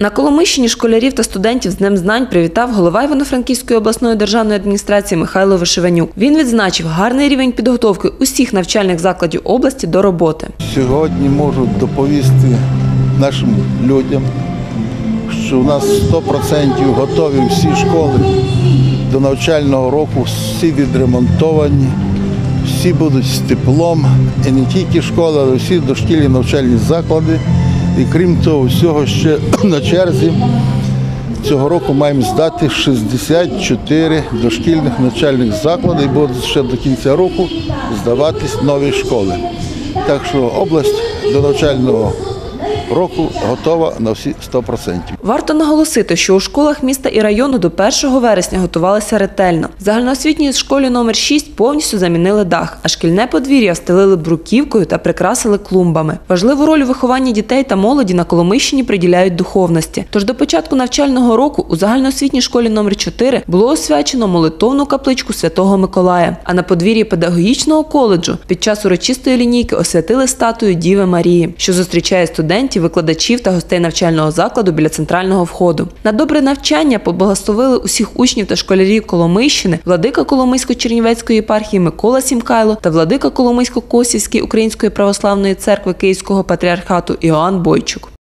На Коломищині школярів та студентів з Днем знань привітав голова Івано-Франківської обласної державної адміністрації Михайло Вишиванюк. Він відзначив гарний рівень підготовки усіх навчальних закладів області до роботи. Сьогодні можу доповісти нашим людям, що у нас 100% готові всі школи до навчального року, всі відремонтовані, всі будуть з теплом, і не тільки школи, але всі дошкільні навчальні заклади. І крім того, всього ще на черзі цього року маємо здати 64 дошкільних навчальних заклади і будуть ще до кінця року здаватись нові школи. Так що область до навчального року готова на всі 100%. Варто наголосити, що у школах міста і району до 1 вересня готувалися ретельно. Загальноосвітній школі номер 6 повністю замінили дах, а шкільне подвір'я встелили бруківкою та прикрасили клумбами. Важливу роль у вихованні дітей та молоді на Коломищині приділяють духовності. Тож до початку навчального року у загальноосвітній школі номер 4 було освячено молитовну капличку Святого Миколая. А на подвір'ї педагогічного коледжу під час урочистої лінійки освятили статую Діви Марії, що зустрічає студентів, викладачів та гостей навчального закладу біля центрального входу. На добре навчання поблагословили усіх учнів та школярів Коломийщини, владика Коломийсько-Чернівецької єпархії Микола Сімкайло та владика Коломийсько-Косівської Української православної церкви Київського патріархату Іоанн Бойчук.